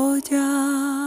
одяг.